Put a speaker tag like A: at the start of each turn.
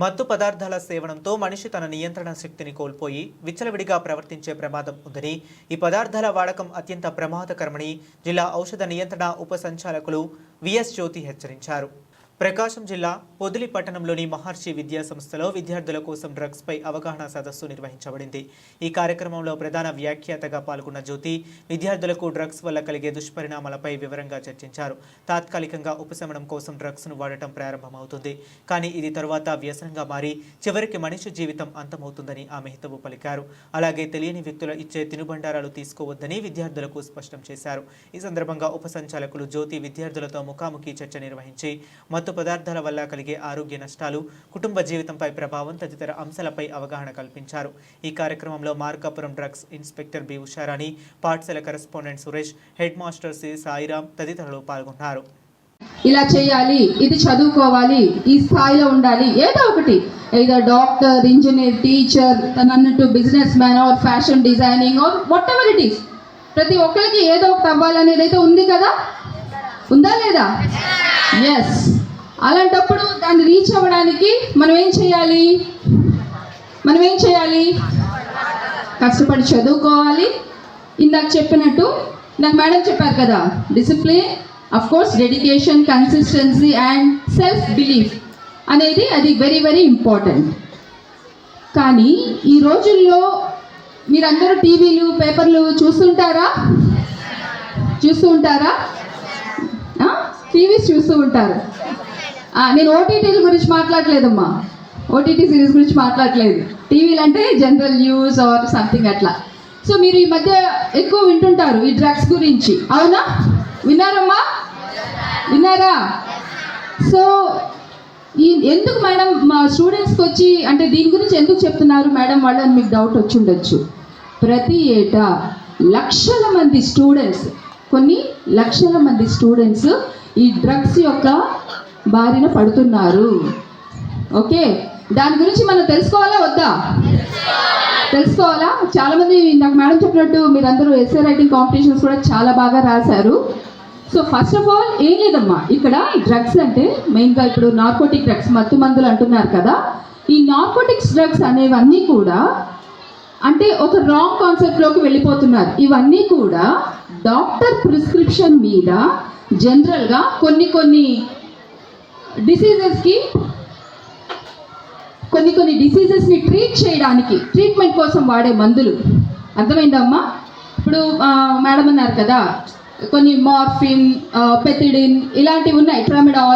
A: మత్తు పదార్థాల సేవనంతో మనిషి తన నియంత్రణ శక్తిని కోల్పోయి విచ్చలవిడిగా ప్రవర్తించే ప్రమాదం ఉందని ఈ పదార్థాల వాడకం అత్యంత ప్రమాదకరమని జిల్లా ఔషధ నియంత్రణ ఉప సంచాలకులు విఎస్ జ్యోతి హెచ్చరించారు. ప్రకాశం జిల్లా పొదిలి పట్టణంలోని మహర్షి విద్యా సంస్థలో విద్యార్థుల కోసం డ్రగ్స్పై అవగాహన సదస్సు నిర్వహించబడింది. ఈ కార్యక్రమంలో ప్రధాన వ్యాఖ్యాతగా పాల్గొన్న జ్యోతి విద్యార్థులకు డ్రగ్స్ వల్ల కలిగే దుష్పరిణామాలపై వివరంగా చర్చించారు. తాత్కాలికంగా ఉపశమనం కోసం డ్రగ్స్ను వాడటం ప్రారంభమవుతుంది. కానీ ఇది తరువాత వ్యసనంగా మారి చివరికి మనిషి జీవితం అంతమవుతుందని ఆమె హితవు పలికారు. అలాగే తెలియని వ్యక్తుల ఇచ్చే తినుబండారాలు తీసుకోవద్దని విద్యార్థులకు స్పష్టం చేశారు. ఈ సందర్భంగా ఉపసంచాలకులు జ్యోతి విద్యార్థులతో ముఖాముఖి చర్చ నిర్వహించి మత్తు పదార్థాల వల్ల కలిగే ఆరోగ్య నష్టాలు కుటుంబ జీవితంపై ప్రభావం తదితర అంశాలపై అవగాహన కల్పించారు. ఈ కార్యక్రమంలో Markapuram drugs inspector B Usharani పాఠశాల correspondent Suresh head master C Sairam తదితరులు పాల్గొన్నారు.
B: ఇలా చేయాలి ఇది చదువుకోవాలి ఈ స్థాయిలో ఉండాలి ఏదో ఒకటి. ఏదో డాక్టర్ ఇంజనీర్ టీచర్ తనన్నట్టు అన్నట్టు business man or fashion designing or whatever it is ప్రతి ఒక్కరికి ఏదో ఒకటి అవ్వాలనేది అయితే ఉంది కదా? ఉందా లేదా? ఎస్ అలాంటప్పుడు దాన్ని రీచ్ అవ్వడానికి మనం ఏం చేయాలి? మనం ఏం చేయాలి? కష్టపడి చదువుకోవాలి. ఇందాక చెప్పినట్టు నాకు మేడం చెప్పారు కదా discipline of course dedication consistency and self belief అనేది అది వెరీ వెరీ ఇంపార్టెంట్ కానీ ఈ రోజుల్లో మీరందరూ టీవీలు పేపర్లు చూస్తుంటారా? చూస్తూ ఉంటారా? టీవీస్ చూస్తూ ఉంటారు. నేను ఓటీటీల గురించి మాట్లాడలేదమ్మా. ఓటీటీ సిరీస్ గురించి మాట్లాడలేదు. టీవీలు అంటే జనరల్ న్యూస్ ఆర్ సంథింగ్ అట్లా. సో మీరు ఈ మధ్య ఎక్కువ వింటుంటారు ఈ డ్రగ్స్ గురించి. అవునా? విన్నారమ్మా? విన్నారా? సో ఈ ఎందుకు మేడం మా స్టూడెంట్స్కి వచ్చి అంటే దీని గురించి ఎందుకు చెప్తున్నారు మేడం వాళ్ళని మీకు డౌట్ వచ్చి ఉండొచ్చు. ప్రతి ఏటా లక్షల మంది స్టూడెంట్స్ కొన్ని లక్షల మంది స్టూడెంట్స్ ఈ డ్రగ్స్ యొక్క బారిన పడుతున్నారు. ఓకే? దాని గురించి మనం తెలుసుకోవాలా? వద్దా? తెలుసుకోవాలా? చాలా మంది నాకు మేడం చెప్పినట్టు మీరందరూ ఎస్ఏ రైటింగ్ కాంపిటీషన్స్ కూడా చాలా బాగా రాశారు. సో ఫస్ట్ ఆఫ్ ఆల్ ఏం లేదమ్మా? ఇక్కడ డ్రగ్స్ అంటే మెయిన్గా ఇప్పుడు నార్కోటిక్ డ్రగ్స్ మత్తు మందులు అంటున్నారు కదా. ఈ నార్కోటిక్స్ డ్రగ్స్ అనేవన్నీ కూడా అంటే ఒక రాంగ్ కాన్సెప్ట్లోకి వెళ్ళిపోతున్నారు. ఇవన్నీ కూడా డాక్టర్ ప్రిస్క్రిప్షన్ మీద జనరల్గా కొన్ని కొన్ని డిసీజెస్కి కొన్ని కొన్ని డిసీజెస్ని ట్రీట్ చేయడానికి ట్రీట్మెంట్ కోసం వాడే మందులు. అర్థమైందమ్మా ఇప్పుడు మేడం అన్నారు కదా కొన్ని మార్ఫిన్ పెథిడిన్ ఇలాంటివి ఉన్నాయి ట్రామిడాల్